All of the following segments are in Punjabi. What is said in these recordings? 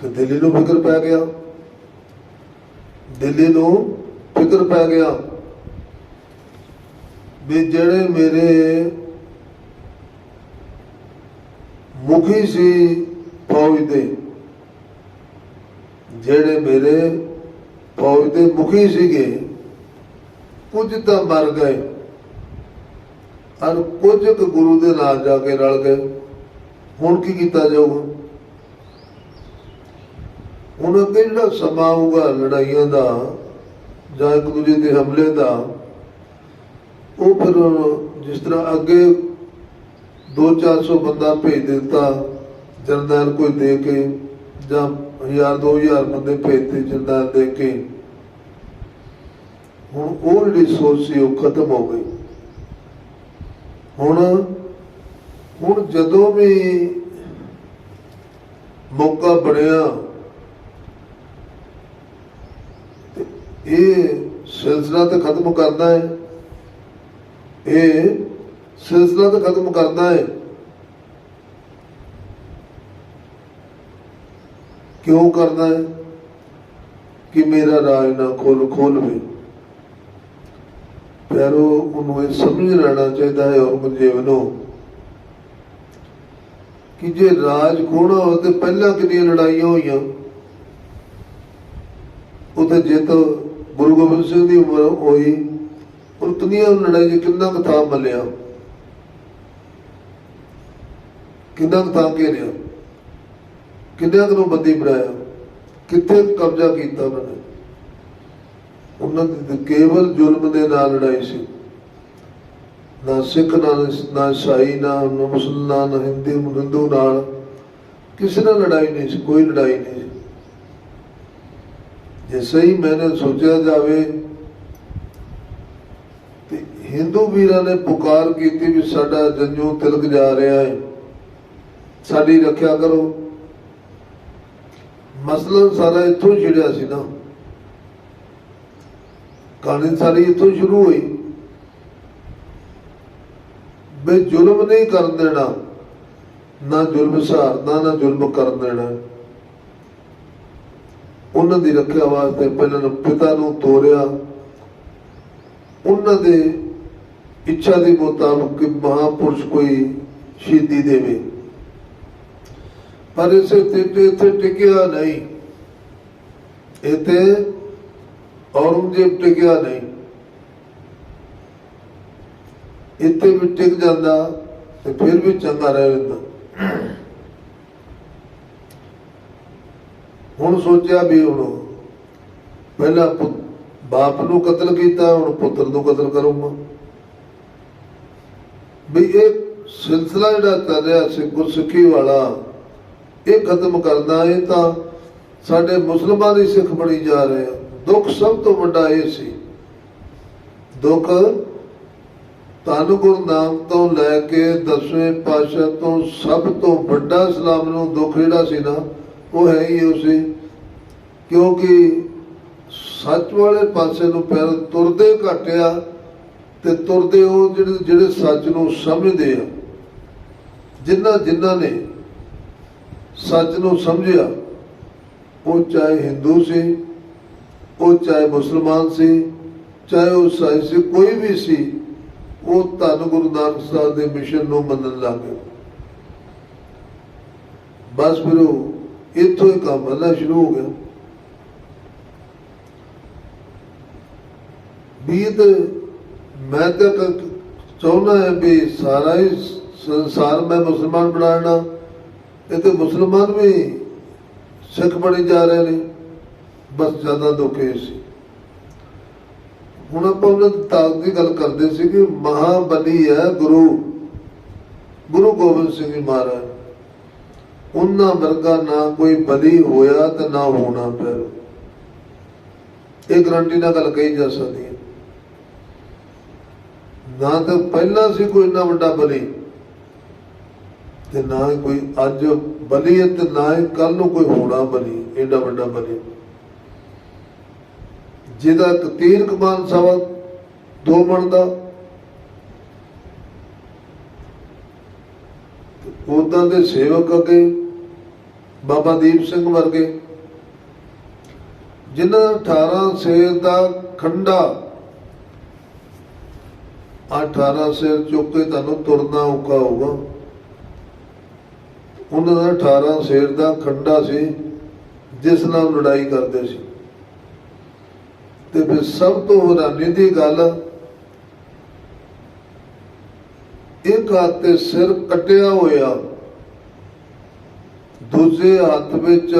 ਤੇ ਦਿੱਲੀ ਨੂੰ ਫਿਕਰ ਪੈ ਗਿਆ। ਦਿੱਲੀ ਨੂੰ ਫਿਕਰ ਪੈ ਗਿਆ ਵੀ ਜਿਹੜੇ ਮੇਰੇ ਮੁਖੀ ਸੀ ਫੌਜ ਦੇ, ਜਿਹੜੇ ਮੇਰੇ ਫੌਜ ਦੇ ਮੁਖੀ ਸੀਗੇ, ਕੁਝ ਤਾਂ ਮਰ ਗਏ ਔਰ ਕੁਝ ਕੁ ਗੁਰੂ ਦੇ ਨਾਲ ਜਾ ਕੇ ਰਲ ਗਏ। ਹੁਣ ਕੀ ਕੀਤਾ ਜਾਊਗਾ? ਹੁਣ ਅੱਗੇ ਜਿਹੜਾ ਸਮਾਂ ਆਊਗਾ ਲੜਾਈਆਂ ਦਾ ਜਾਂ ਇੱਕ ਦੂਜੇ ਦੇ ਹਮਲੇ ਦਾ, ਉਹ ਫਿਰ ਜਿਸ ਤਰ੍ਹਾਂ ਅੱਗੇ 2-400 ਬੰਦਾ ਭੇਜ ਦਿੱਤਾ, ਜਰਨੈਲ ਕੋਈ ਦੇ ਕੇ ਜਾਂ 1000-2000 ਬੰਦੇ ਭੇਜਤੇ ਜਰਨੈਲ ਦੇ ਕੇ। ਹੁਣ ਉਹ ਜਿਹੜੀ ਸੋਚ ਸੀ ਉਹ ਖਤਮ ਹੋ ਗਈ। ਹੁਣ ਹੁਣ ਜਦੋਂ ਵੀ ਮੌਕਾ ਬਣਿਆ ਤੇ ਇਹ ਸਿਲਸਿਲਾ ਤੇ ਖਤਮ ਕਰਦਾ ਹੈ। ਇਹ ਸਿਲਸਿਲਾ ਤੇ ਖਤਮ ਕਰਦਾ ਹੈ। ਕਿਉਂ ਕਰਦਾ ਹੈ? ਕਿ ਮੇਰਾ ਰਾਜ ਨਾ ਖੋਲ ਖੋਲਵੇ ਪਿਆਰੋ, ਉਹਨੂੰ ਇਹ ਸਮਝ ਲੈਣਾ ਚਾਹੀਦਾ ਹੈ, ਔਰੰਗਜ਼ੇਬ ਨੂੰ, ਕਿ ਜੇ ਰਾਜ ਖੋਣਾ ਹੋ ਤੇ ਪਹਿਲਾਂ ਕਿੰਨੀਆਂ ਲੜਾਈਆਂ ਹੋਈਆਂ? ਉਥੇ ਜਿੱਤ ਗੁਰੂ ਗੋਬਿੰਦ ਸਿੰਘ ਦੀ ਉਮਰ ਹੋਈ ਉਤਨੀਆਂ ਲੜਾਈ 'ਚ ਕਿੰਨਾ ਕੁ ਥਾਂ ਮੱਲਿਆ? ਕਿੰਨਾ ਕੁ ਥਾਂ ਘੇਰਿਆ? ਕਿੰਨਾ ਕੁ ਨੂੰ ਬੰਦੀ ਬਣਾਇਆ? ਕਿੱਥੇ ਕਬਜ਼ਾ ਕੀਤਾ ਉਹਨਾਂ ਨੇ? ਉਹਨਾਂ ਦੀ ਕੇਵਲ ਜ਼ੁਲਮ ਦੇ ਨਾਲ ਲੜਾਈ ਸੀ। ਨਾ ਸਿੱਖ ਨਾਲ ਨਾ ਈਸਾਈ, ਨਾ ਮੁਸਲਮਾਨ, ਨਾ ਹਿੰਦੂ ਹਿੰਦੂ ਨਾਲ ਕਿਸੇ ਨਾਲ ਲੜਾਈ ਨਹੀਂ ਸੀ, ਕੋਈ ਲੜਾਈ ਨਹੀਂ ਸੀ। ਜੇ ਸਹੀ ਮੈਨੇ ਸੋਚਿਆ ਜਾਵੇ, ਤੇ ਹਿੰਦੂ ਵੀਰਾਂ ਨੇ ਪੁਕਾਰ ਕੀਤੀ ਵੀ ਸਾਡਾ ਜੰਜੂ ਤਿਲਕ ਜਾ ਰਿਹਾ ਹੈ। ਸਾਡੀ ਰੱਖਿਆ ਕਰੋ। ਮਸਲਾ ਸਾਰਾ ਇੱਥੋਂ ਛਿੜਿਆ ਸੀ ਨਾ। ਕਹਾਣੀ ਸਾਰੀ ਇੱਥੋਂ ਸ਼ੁਰੂ ਹੋਈ। ਬੇ ਜ਼ੁਲਮ ਨਹੀਂ ਕਰਨ ਦੇਣਾ, ਨਾ ਜ਼ੁਲਮ ਸਹਾਰਨਾ, ਨਾ ਜ਼ੁਲਮ ਕਰਨ ਦੇਣਾ। ਉਹਨਾਂ ਦੀ ਰੱਖਿਆ ਵਾਸਤੇ ਪਹਿਲਾਂ ਪਿਤਾ ਨੂੰ ਤੋਰਿਆ। ਉਹਨਾਂ ਦੇ ਇੱਛਾ ਦੇ ਮੁਤਾਬਕ ਮਹਾਪੁਰਸ਼ ਕੋਈ ਸ਼ਹੀਦੀ ਦੇਵੇ। ਪਰ ਇਸੇ ਤੇ ਇੱਥੇ ਟਿਕਿਆ ਨਹੀਂ। ਇੱਥੇ ਔਰੰਗਜ਼ੇਬ ਟਿਕਿਆ ਨਹੀਂ। ਇੱਥੇ ਵੀ ਟਿਕ ਜਾਂਦਾ ਤੇ ਫਿਰ ਵੀ ਚੰਗਾ ਰਹਿ ਜਾਂਦਾ। ਹੁਣ ਸੋਚਿਆ ਵੀ ਹੁਣ ਪਹਿਲਾਂ ਪੁੱਤ- ਬਾਪ ਨੂੰ ਕਤਲ ਕੀਤਾ, ਹੁਣ ਪੁੱਤਰ ਨੂੰ ਕਤਲ ਕਰੂੰਗਾ। ਵੀ ਇਹ ਸਿਲਸਿਲਾ ਜਿਹੜਾ ਚੱਲ ਰਿਹਾ ਸੀ, ਗੁਰਸਿੱਖੀ ਵਾਲਾ, ਇਹ ਖਤਮ ਕਰਨਾ, ਇਹ ਤਾਂ ਸਾਡੇ ਮੁਸਲਮਾਨ ਹੀ ਸਿੱਖ ਬਣੀ ਜਾ ਰਹੇ ਆ। ਦੁੱਖ ਸਭ ਤੋਂ ਵੱਡਾ ਇਹ ਸੀ। ਦੁੱਖ ਧੰਨ ਗੁਰੂ ਨਾਨਕ ਤੋਂ ਲੈ ਕੇ ਦਸਵੇਂ ਪਾਤਸ਼ਾਹ ਤੋਂ ਸਭ ਤੋਂ ਵੱਡਾ ਇਸਲਾਮ ਨੂੰ ਦੁੱਖ ਜਿਹੜਾ ਸੀ ਨਾ ਉਹ ਹੈ ਹੀ ਉਹ ਸੀ। ਕਿਉਂਕਿ ਸੱਚ ਵਾਲੇ ਪਾਸੇ ਨੂੰ ਪੈਰ ਤੁਰਦੇ ਘਟਿਆ ਤੇ ਤੁਰਦੇ ਉਹ ਜਿਹੜੇ ਜਿਹੜੇ ਸੱਚ ਨੂੰ ਸਮਝਦੇ ਆ ਜਿਨ੍ਹਾਂ ਜਿਨ੍ਹਾਂ ਨੇ ਸੱਚ ਨੂੰ ਸਮਝਿਆ, ਉਹ ਚਾਹੇ ਹਿੰਦੂ ਸੀ, ਉਹ ਚਾਹੇ ਮੁਸਲਮਾਨ ਸੀ, ਚਾਹੇ ਉਹ ਸਾਈ ਸੀ, ਕੋਈ ਵੀ ਸੀ, ਉਹ ਧੰਨ ਗੁਰੂ ਨਾਨਕ ਸਾਹਿਬ ਦੇ ਮਿਸ਼ਨ ਨੂੰ ਮੰਨਣ ਲੱਗ ਗਏ। ਬਸ ਫਿਰ ਉਹ ਇੱਥੋਂ ਹੀ ਕੰਮ ਹੋਣਾ ਸ਼ੁਰੂ ਹੋ ਗਿਆ। ਵੀ ਮੈਂ ਤਾਂ ਚਾਹੁੰਦਾ ਹੈ ਵੀ ਸਾਰਾ ਹੀ ਸੰਸਾਰ ਮੈਂ ਮੁਸਲਮਾਨ ਬਣਾਉਣਾ ਇਹ ਤੇ ਮੁਸਲਮਾਨ ਵੀ ਸਿੱਖ ਬਣੇ ਜਾ ਰਹੇ ਨੇ। ਬਸ ਜ਼ਿਆਦਾ ਦੁੱਖ ਸੀ। ਹੁਣ ਆਪਾਂ ਉਹਨਾਂ ਦੀ ਤਾਕਤ ਦੀ ਗੱਲ ਕਰਦੇ ਸੀ ਕਿ ਮਹਾਬਲੀ ਹੈ ਗੁਰੂ। ਗੁਰੂ ਗੋਬਿੰਦ ਸਿੰਘ ਜੀ ਮਹਾਰਾਜ। ਉਹਨਾਂ ਵਰਗਾ ਨਾ ਕੋਈ ਬਲੀ ਹੋਇਆ ਤੇ ਨਾ ਹੋਣਾ ਫਿਰ ਇਹ ਗਰੰਟੀ ਨਾਲ ਗੱਲ ਕਹੀ ਜਾ ਸਕਦੀ ਹੈ। ਨਾ ਤਾਂ ਪਹਿਲਾਂ ਸੀ ਕੋਈ ਇੰਨਾ ਵੱਡਾ ਬਲੀ ਤੇ ਨਾ ਹੀ ਕੋਈ ਅੱਜ ਬਲੀ ਹੈ ਤੇ ਨਾ ਹੀ ਕੱਲ ਨੂੰ ਕੋਈ ਹੋਣਾ ਬਲੀ, ਏਡਾ ਵੱਡਾ ਬਲੀ। ਜਿਹਦਾ ਇੱਕ ਤੀਰ ਕਮਾਨ ਸਵਾ ਦੋ ਮਣ ਦਾ ਉਦਾਂ ਦੇ ਸੇਵਕ ਅੱਗੇ, ਬਾਬਾ ਦੀਪ ਸਿੰਘ ਵਰਗੇ। ਜਿਨ੍ਹਾਂ 18 ਸੇਰ ਦਾ ਖੰਡਾ 18 ਸਿਰ ਚੁੱਕ ਕੇ ਤੁਹਾਨੂੰ ਤੁਰਨਾ ਔਖਾ ਹੋਊਗਾ। ਉਹਨਾਂ ਦਾ 18 ਸਿਰ ਦਾ ਖੰਡਾ ਸੀ, ਜਿਸ ਨਾਲ ਲੜਾਈ ਕਰਦੇ ਸੀ। ਤੇ ਫਿਰ ਸਭ ਤੋਂ ਹੈਰਾਨੀ ਦੀ ਗੱਲ ਇੱਕ ਹੱਥ ਤੇ ਸਿਰ ਕੱਟਿਆ ਹੋਇਆ, ਦੂਜੇ ਹੱਥ ਵਿੱਚ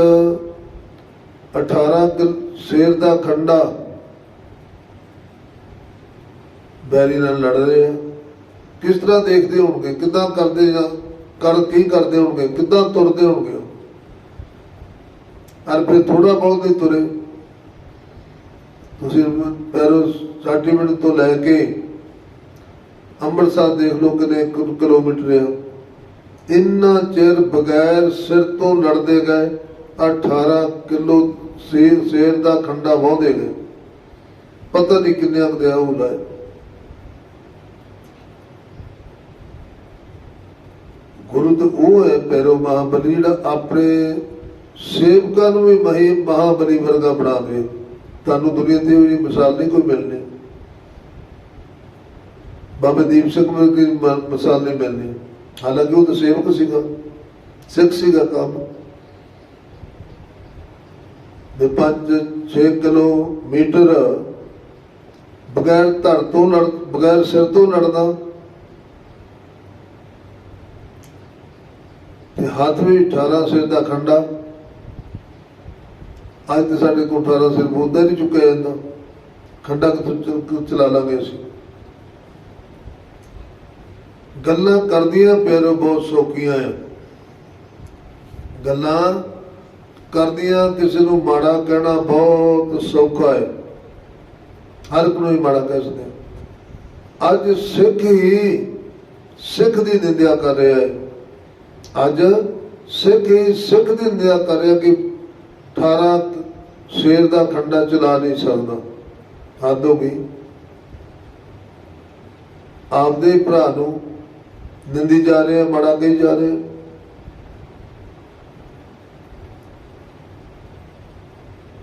18 ਕਿਲ ਸ਼ੇਰ ਦਾ ਖੰਡਾ ਬੈਰੀ ਨਾਲ ਲੜ ਰਹੇ ਆ। ਕਿਸ ਤਰ੍ਹਾਂ ਦੇਖਦੇ ਹੋਣਗੇ? ਕਿੱਦਾਂ ਕਰਦੇ ਜਾਂ ਕਰ ਕੀ ਕਰਦੇ ਹੋਣਗੇ? ਕਿੱਦਾਂ ਤੁਰਦੇ ਹੋਣਗੇ ਅਰ ਫਿਰ ਥੋੜਾ ਬਹੁਤ ਹੀ ਤੁਰੇ। ਤੁਸੀਂ ਪੈਰੋ 60 ਮਿੰਟ ਤੋਂ ਲੈ ਕੇ ਅੰਮ੍ਰਿਤਸਰ ਦੇਖ ਲਓ ਕਿੰਨੇ ਕਿਲੋਮੀਟਰ ਆ। ਇੰਨਾ ਚਿਰ ਬਗੈਰ ਸਿਰ ਤੋਂ ਲੜਦੇ ਗਏ 18 ਕਿਲੋ ਸ਼ੇਰ ਸ਼ੇਰ ਦਾ ਖੰਡਾ ਵਾਹੁੰਦੇ ਗਏ। ਪਤਾ ਨਹੀਂ ਕਿੰਨੇ ਅੰਗ ਦੇ ਆਉ ਗੁਰੂ ਤਾਂ ਉਹ ਹੈ ਪੈਰੋ ਮਹਾਬਲੀ, ਜਿਹੜਾ ਆਪਣੇ ਸੇਵਕਾਂ ਨੂੰ ਵੀ ਮਹੀ, ਮਹਾਬਲੀ ਵਰਗਾ ਬਣਾ ਦੇ ਤੁਹਾਨੂੰ ਦੁਨੀਆ ਤੇ ਇਹ ਮਿਸਾਲ ਨਹੀਂ ਕੋਈ ਮਿਲਣੀ। ਬਾਬਾ ਦੀਪ ਸਿੰਘ ਵਰਗੀ ਮ- ਮਿਸਾਲ ਨਹੀਂ ਮਿਲਣੀ। ਹਾਲਾਂਕਿ ਉਹ ਤਾਂ ਸੇਵਕ ਸੀਗਾ, ਸਿੱਖ ਸੀਗਾ ਕੰਮ। ਦੇ 5-6 ਕਿਲੋਮੀਟਰ ਬਗੈਰ ਧਰ ਤੋਂ ਲੜ ਬਗੈਰ ਸਿਰ ਤੋਂ ਲੜਨਾ ਤੇ ਹੱਥ ਵੀ 18 ਸਿਰ ਦਾ ਖੰਡਾ। ਅੱਜ ਤੇ ਸਾਡੇ ਕੋਲ 18 ਸਿਰ ਬੋਲਦਾ ਨਹੀਂ ਚੁੱਕਿਆ ਜਾਂਦਾ। ਖੰਡਾ ਕਿੱਥੋਂ ਚਲਾ ਲਾਂਗੇ ਅਸੀਂ। ਗੱਲਾਂ ਕਰਦੀਆਂ ਪਿਆਰੋ, ਬਹੁਤ ਸੌਖੀਆਂ ਆ। ਗੱਲਾਂ ਕਰਦੀਆਂ ਕਿਸੇ ਨੂੰ ਮਾੜਾ ਕਹਿਣਾ ਬਹੁਤ ਸੌਖਾ ਹੈ। ਹਰ ਇੱਕ ਹੀ ਮਾੜਾ ਕਹਿ ਸਕਦੇ ਅੱਜ ਸਿੱਖ ਹੀ ਸਿੱਖ ਦੀ ਨਿੰਦਿਆ ਕਰ ਰਿਹਾ ਹੈ। ਅੱਜ ਸਿੱਖ ਹੀ ਸਿੱਖ ਦੀ ਨਿੰਦਿਆ ਕਰ ਰਿਹਾ ਕਿ 18 ਸ਼ੇਰ ਦਾ ਖੰਡਾ ਚਲਾ ਨਹੀਂ ਸਕਦਾ। ਹੱਦ ਹੋ ਗਈ। ਆਪਦੇ ਭਰਾ ਨੂੰ ਦਿੰਦੀ ਜਾ ਰਹੇ ਆ ਮਾੜਾ ਕਹੀ ਜਾ ਰਹੇ ਆ।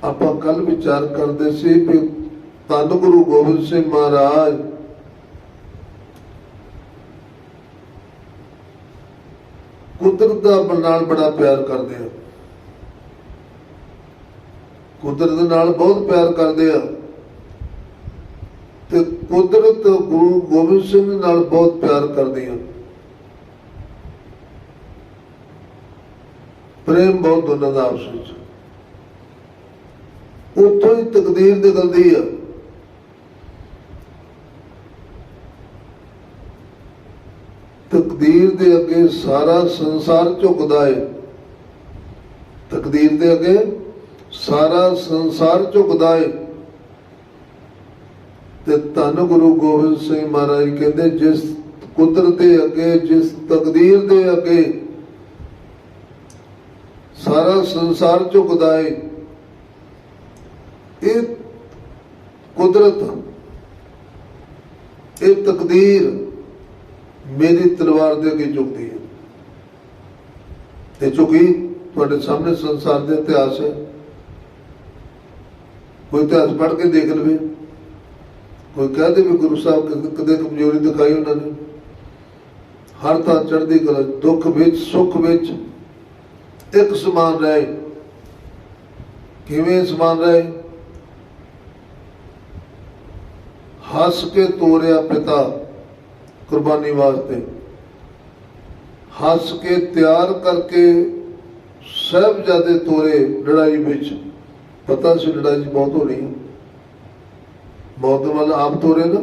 ਆਪਾਂ ਕੱਲ ਵਿਚਾਰ ਕਰਦੇ ਸੀ ਕਿ ਧੰਨ ਗੁਰੂ ਗੋਬਿੰਦ ਸਿੰਘ ਮਹਾਰਾਜ ਕੁਦਰਤ ਦਾ ਨਾਲ ਬੜਾ ਪਿਆਰ ਕਰਦੇ ਆ। ਕੁਦਰਤ ਨਾਲ ਬਹੁਤ ਪਿਆਰ ਕਰਦੇ ਆ। ਤੇ ਕੁਦਰਤ ਗੁਰੂ ਗੋਬਿੰਦ ਸਿੰਘ ਨਾਲ ਬਹੁਤ ਪਿਆਰ ਕਰਦੀ ਆ। ਪ੍ਰੇਮ ਬਹੁਤ ਦੋਨਾਂ ਦਾ ਆਪਸ ਵਿੱਚ। ਉੱਥੋਂ ਹੀ ਤਕਦੀਰ ਨਿਕਲਦੀ ਆ। ਤਕਦੀਰ ਦੇ ਅੱਗੇ ਸਾਰਾ ਸੰਸਾਰ ਝੁਕਦਾ ਏ। ਤਕਦੀਰ ਦੇ ਅੱਗੇ ਸਾਰਾ ਸੰਸਾਰ ਝੁਕਦਾ ਏ। ਤੇ ਧੰਨ ਗੁਰੂ ਗੋਬਿੰਦ ਸਿੰਘ ਮਹਾਰਾਜ ਕਹਿੰਦੇ, ਜਿਸ ਕੁਦਰਤ ਦੇ ਅੱਗੇ, ਜਿਸ ਤਕਦੀਰ ਦੇ ਅੱਗੇ ਸਾਰਾ ਸੰਸਾਰ ਝੁਕਦਾ ਏ। ਇਹ ਕੁਦਰਤ, ਇਹ ਤਕਦੀਰ ਮੇਰੀ ਤਲਵਾਰ ਦੇ ਅੱਗੇ ਝੁਕਦੀ ਹੈ ਤੇ ਝੁਕੀ ਤੁਹਾਡੇ ਸਾਹਮਣੇ ਸੰਸਾਰ ਦੇ ਇਤਿਹਾਸ ਹੈ। ਕੋਈ ਇਤਿਹਾਸ ਪੜ੍ਹ ਕੇ ਦੇਖ ਲਵੇ। ਕੋਈ ਕਹਦੇ ਵੀ ਗੁਰੂ ਸਾਹਿਬ ਕਦੇ- ਕਦੇ ਕਮਜ਼ੋਰੀ ਦਿਖਾਈ ਉਹਨਾਂ ਨੇ। ਹਰ ਤਾਂ ਚੜ੍ਹਦੀ ਕਲਾ, ਦੁੱਖ ਵਿੱਚ, ਸੁੱਖ ਵਿੱਚ। ਇੱਕ ਸਮਾਨ ਰਹੇ ਕਿਵੇਂ ਸਮਾਨ ਰਹੇ? ਹੱਸ ਕੇ ਤੋਰਿਆ ਪਿਤਾ ਕੁਰਬਾਨੀ ਵਾਸਤੇ। ਹੱਸ ਕੇ ਤਿਆਰ ਕਰਕੇ ਸਹਿਬਜ਼ਾਦੇ ਤੋਰੇ ਲੜਾਈ ਵਿੱਚ। ਪਤਾ ਸੀ ਲੜਾਈ ਚ ਬਹੁਤ ਹੋਣੀ ਹੈ। ਮੌਤ ਵਾਲ ਆਪ ਤੋਰੇ ਨਾ।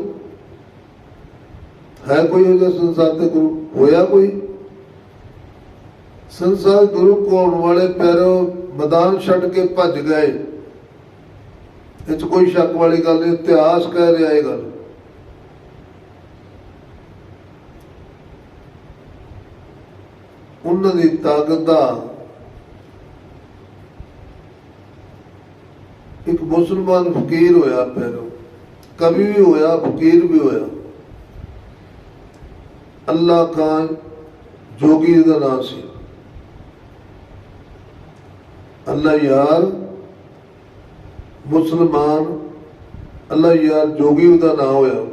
ਹੈ ਕੋਈ ਇਹਦਾ ਸੰਸਾਰ ਤੇ ਗੁਰੂ? ਹੋਇਆ ਕੋਈ? ਸੰਸਾਰ ਗੁਰੂ ਕੋਣ ਵਾਲੇ ਪੈਰੋ ਮੈਦਾਨ ਛੱਡ ਕੇ ਭੱਜ ਗਏ। ਇਹ 'ਚ ਕੋਈ ਸ਼ੱਕ ਵਾਲੀ ਗੱਲ ਨਹੀਂ, ਇਤਿਹਾਸ ਕਹਿ ਰਿਹਾ ਇਹ ਗੱਲ। ਉਹਨਾਂ ਦੀ ਤਾਕਤ ਦਾ ਇੱਕ ਮੁਸਲਮਾਨ ਫਕੀਰ ਹੋਇਆ ਪਹਿਲੋਂ ਕਵੀ ਵੀ ਹੋਇਆ, ਫਕੀਰ ਵੀ ਹੋਇਆ। ਅੱਲਾ ਖਾਨ ਜੋਗੀ ਦਾ ਨਾਮ ਸੀ। ਅੱਲਾ ਯਾਰ ਮੁਸਲਮਾਨ ਅੱਲਾ ਯਾਰ ਜੋਗੀ ਉਹਦਾ ਨਾਮ ਹੋਇਆ।